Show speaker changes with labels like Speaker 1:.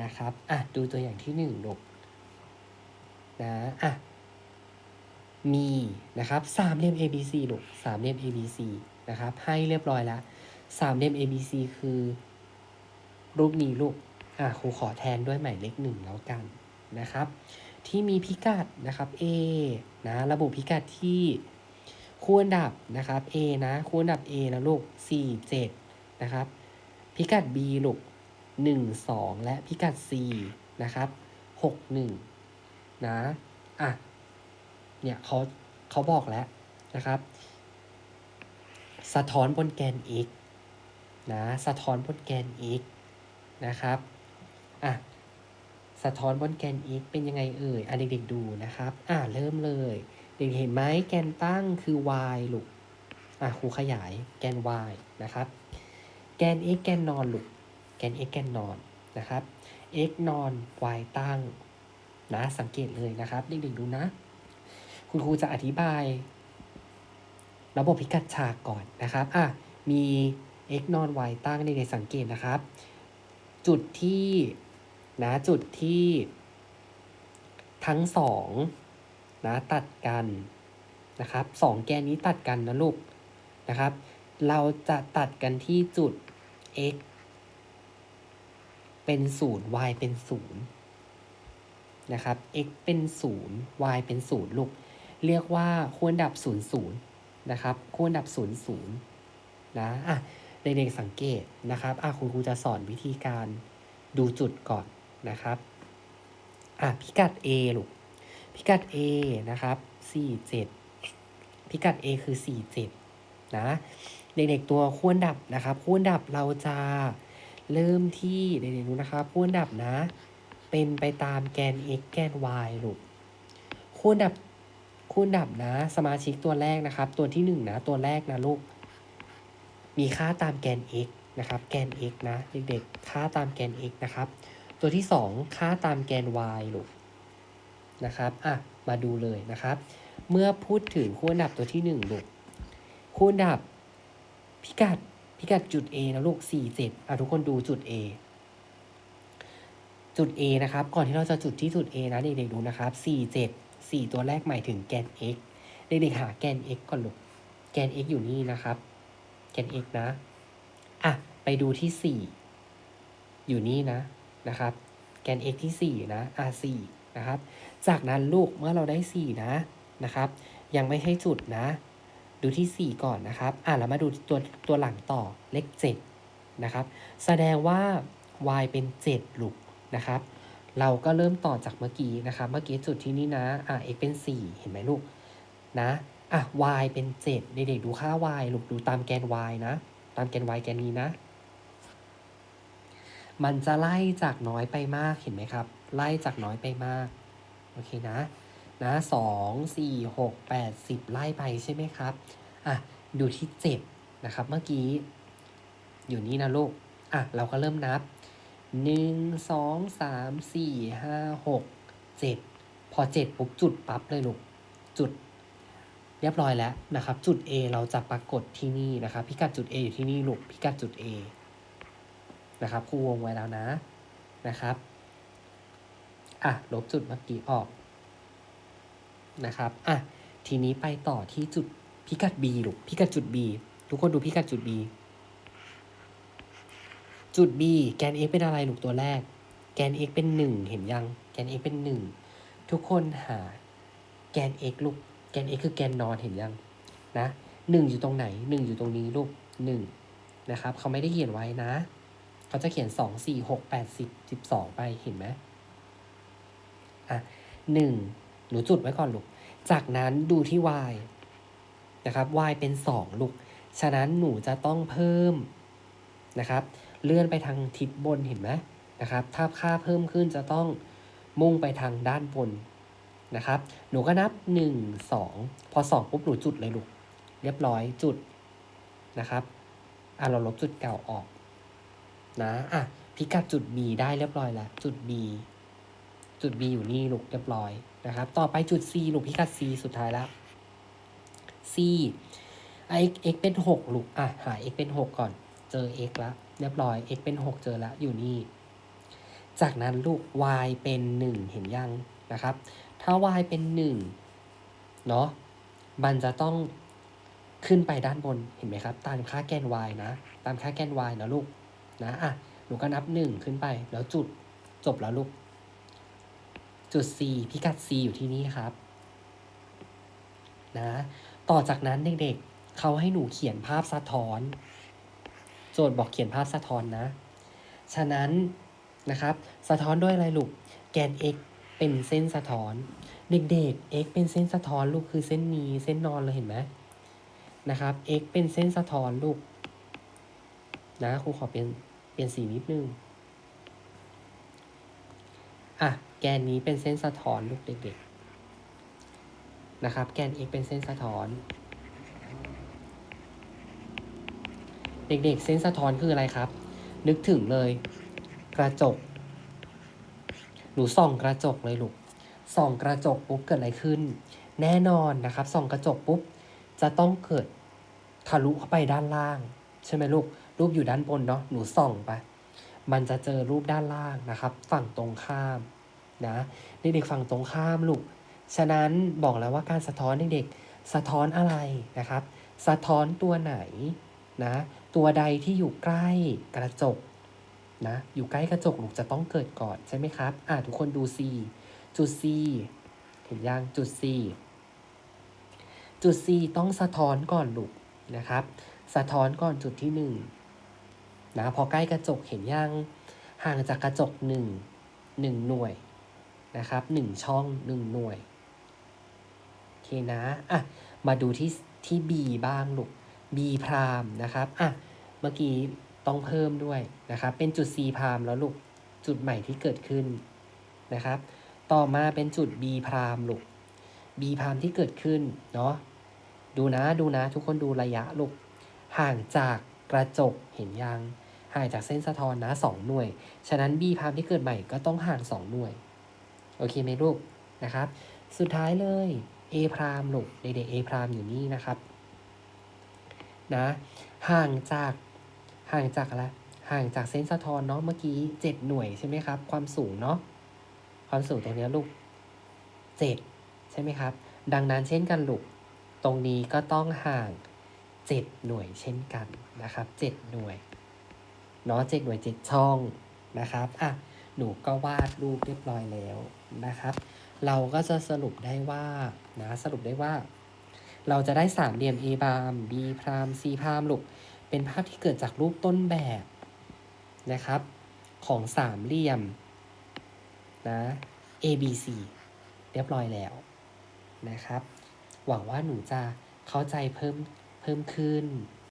Speaker 1: นะครับอะดูตัวอย่างที่หนึ่งลูกนะอะมีนะครับสามเหลี่ยม ABC ลูกสามเหลี่ยม ABC นะครับ ให้เรียบร้อยแล้วสามเหลี่ยม ABC คือ รูปนี้ลูกอะครูขอแทนด้วยหมายเลขหนึ่งแล้วกันนะครับ ที่มีพิกัดนะครับ A นะระบุพิกัดที่คู่อันดับนะครับ A นะคู่อันดับ A นะลูก4 7นะครับ พิกัด B ลูก 1 2 และพิกัด C นะครับ6 1นะอะเนี่ยเขาเขาบอกแล้วนะครับ สะท้อนบนแกน x นะสะท้อนบนแกน x นะครับอะสะท้อนบนแกน x เป็นยังไงเอ่ยอะเด็กๆดูนะครับ อะเริ่มเลย เด็กเห็นไหมแกนตั้งคือ y ลูกอะครูขยายแกน y นะครับ แกน x แกนนอนลูก แกน x แกนนอนนะครับ x นอน y ตั้งนะสังเกตเลยนะครับเด็กๆดูนะ คุณครูจะอธิบาย ระบบพิกัดฉากก่อนนะครับอะมี x นอน y ตั้งในในสังเกตนะครับ จุดที่นะจุดที่ ทั้งสองนะตัดกันนะครับสองแกนนี้ตัดกันนะลูกนะครับ เราจะตัดกันที่จุด x เป็นศูนย์ y เป็นศูนย์นะครับ x เป็นศูนย์ y เป็นศูนย์ลูก เรียกว่าคู่อันดับ0 0นะครับคู่อันดับ0 0นะอะเด็กๆสังเกตนะครับอะคุณครูจะสอนวิธีการดูจุดก่อนนะครับอะพิกัด A ลูกพิกัด A นะครับ47พิกัด A คือ47นะเด็กๆตัวคู่อันดับนะครับคู่อันดับเราจะ เริ่มที่เด็กๆดูนะครับคู่อันดับนะ เป็นไปตามแกน x แกน y ลูกคู่อันดับคู่อันดับนะ สมาชิกตัวแรกนะครับ ตัวที่หนึ่งนะตัวแรกนะลูก มีค่าตามแกน x นะครับ แกน x นะเด็กๆค่าตามแกน x นะครับ ตัวที่สองค่าตามแกน y ลูกนะครับอะมาดูเลยนะครับ เมื่อพูดถึงคู่อันดับตัวที่หนึ่งลูกคู่อันดับพิกัด พิกัดจุด A นะลูก4 7อะทุกคนดูจุด A จุด A นะครับ ก่อนที่เราจะจุดที่จุด A นะเด็กๆดูนะครับ4 7 4 ตัวแรกหมายถึงแกน x เด็กๆหาแกน x ก่อนลูก แกน x อยู่นี่นะครับ แกน x นะ อะ ไปดูที่ 4 อยู่นี่นะนะครับ แกน x ที่ 4 นะ อะ4นะครับ จากนั้นลูกเมื่อเราได้ 4 นะนะครับ ยังไม่ใช่จุดนะ ดูที่ 4 ก่อนนะครับ อะแล้วมาดูตัวตัวหลังต่อเลข7นะครับ แสดงว่า y เป็น 7ลูกนะครับ เราก็เริ่มต่อจากเมื่อกี้นะครับ เมื่อกี้จุดที่นี่นะ อะ x เป็น 4 เห็นไหมลูก นะ อะ y เป็น 7 เด็กๆดูค่า y ลูก ดูตามแกน y นะ ตามแกน y แกนนี้นะ มันจะไล่จากน้อยไปมาก เห็นไหมครับ ไล่จากน้อยไปมาก โอเคนะ นะสองสี่หกแปดสิบไล่ไปใช่ไหมครับอะดูที่เจ็ดนะครับเมื่อกี้อยู่นี่นะลูกอะเราก็เริ่มนับหนึ่งสองสามสี่ห้าหกเจ็ดพอเจ็ดปุ๊บจุดปั๊บเลยลูกจุดเรียบร้อยแล้วนะครับ จุด A เราจะปรากฏที่นี่นะครับ พิกัดจุด A อยู่ที่นี่ลูกพิกัดจุด A นะครับครูวงไว้แล้วนะนะครับ อะลบจุดเมื่อกี้ออก นะครับอะทีนี้ไปต่อที่จุดพิกัด B ลูกพิกัดจุด B ทุกคนดูพิกัดจุด B จุด B แกน x เป็นอะไรลูกตัวแรก แกน x เป็นหนึ่งเห็นยัง แกน x เป็นหนึ่งทุกคนหาแกน x ลูก แกน x คือแกนนอนเห็นยังนะหนึ่งอยู่ตรงไหนหนึ่งอยู่ตรงนี้ลูกหนึ่งนะครับเขาไม่ได้เขียนไว้นะ เขาจะเขียนสองสี่หกแปดสิบสิบสองไปเห็นไหมอะหนึ่งหนูจุดไว้ก่อนลูก จากนั้นดูที่ y นะครับ y เป็นสองลูก ฉะนั้นหนูจะต้องเพิ่มนะครับ เลื่อนไปทางทิศบนเห็นไหมนะครับ ถ้าค่าเพิ่มขึ้นจะต้องมุ่งไปทางด้านบนนะครับ หนูก็นับ 1 2 พอ 2 ปุ๊บหนูจุดเลยลูก เรียบร้อยจุดนะครับ อะเราลบจุดเก่าออกนะอะพิกัดจุด B ได้เรียบร้อยแล้ว จุด B จุด B อยู่นี่ลูกเรียบร้อย นะครับ ต่อไปจุด C ลูกพิกัด C สุดท้ายแล้ว C x x เป็น 6 ลูก อะ หา x เป็น 6 ก่อน เจอ x แล้วเรียบร้อย x เป็น 6 เจอแล้วอยู่นี่ จากนั้นลูก y เป็น 1 เห็นยังนะครับ ถ้า y เป็น 1 เนาะ มันจะต้องขึ้นไปด้านบน เห็นไหมครับ ตามค่าแกน y นะ ตามค่าแกน y นะลูก นะ อะ หนูก็นับ 1 ขึ้นไป แล้วจุด จบแล้วลูก จุด c พิกัด c อยู่ที่นี่ครับนะต่อจากนั้นเด็กๆเขาให้หนูเขียนภาพสะท้อน โจทย์บอกเขียนภาพสะท้อนนะ ฉะนั้นนะครับ สะท้อนด้วยอะไรลูก แกน x เป็นเส้นสะท้อน เด็กๆ x เป็นเส้นสะท้อนลูกคือเส้นนี้เส้นนอนเลยเห็นไหมนะครับ x เป็นเส้นสะท้อนลูกนะครูขอเปลี่ยนเปลี่ยนสีนิดนึงอะ แกนนี้เป็นเส้นสะท้อนลูกเด็กๆนะครับ แกน x เป็นเส้นสะท้อน เด็กๆ เส้นสะท้อนคืออะไรครับ นึกถึงเลย กระจก หนูส่องกระจกเลยลูกส่องกระจกปุ๊บเกิดอะไรขึ้น แน่นอนนะครับส่องกระจกปุ๊บจะต้องเกิดทะลุเข้าไปด้านล่าง ใช่ไหมลูก รูปอยู่ด้านบนเนาะหนูส่องไป มันจะเจอรูปด้านล่างนะครับ ฝั่งตรงข้าม นะเด็กๆฝั่งตรงข้ามลูกฉะนั้นบอกแล้วว่าการสะท้อนเด็กๆสะท้อนอะไรนะครับ สะท้อนตัวไหนนะตัวใดที่อยู่ใกล้กระจกนะอยู่ใกล้กระจกลูกจะต้องเกิดก่อนใช่ไหมครับอะทุกคนดู C จุด C เห็นยังจุด C จุด C ต้องสะท้อนก่อนลูกนะครับ สะท้อนก่อนจุดที่หนึ่งนะพอใกล้กระจกเห็นยังห่างจากกระจกหนึ่งหนึ่งหน่วย นะครับหนึ่งช่องหนึ่งหน่วย โอเคนะ อะ มาดูที่ที่ B บ้างลูก B พรามนะครับ อะ เมื่อกี้ต้องเพิ่มด้วยนะครับ เป็นจุด C พรามแล้วลูก จุดใหม่ที่เกิดขึ้นนะครับ ต่อมาเป็นจุด B พรามลูก B พรามที่เกิดขึ้นเนาะ ดูนะ ดูนะ ทุกคนดูระยะลูก ห่างจากกระจกเห็นยัง ห่างจากเส้นสะท้อนนะสองหน่วย ฉะนั้น B พรามที่เกิดใหม่ก็ต้องห่างสองหน่วย โอเคไหมลูกนะครับ สุดท้ายเลย A พรามลูกเด็กๆ A พรามอยู่นี่นะครับนะห่างจากห่างจากอะไรห่างจากเส้นสะท้อนเนาะเมื่อกี้เจ็ดหน่วยใช่ไหมครับ ความสูงเนาะความสูงตรงนี้ลูกเจ็ดใช่ไหมครับ ดังนั้นเช่นกันลูกตรงนี้ก็ต้องห่างเจ็ดหน่วยเช่นกันนะครับเจ็ดหน่วยเนาะเจ็ดหน่วยเจ็ดช่องนะครับอะ หนูก็วาดรูปเรียบร้อยแล้วนะครับ เราก็จะสรุปได้ว่านะสรุปได้ว่า เราจะได้สามเหลี่ยม A บาม B พราม C พรามลูกเป็นภาพที่เกิดจากรูปต้นแบบนะครับ ของสามเหลี่ยมนะ A B C เรียบร้อยแล้วนะครับ หวังว่าหนูจะเข้าใจเพิ่มเพิ่มขึ้น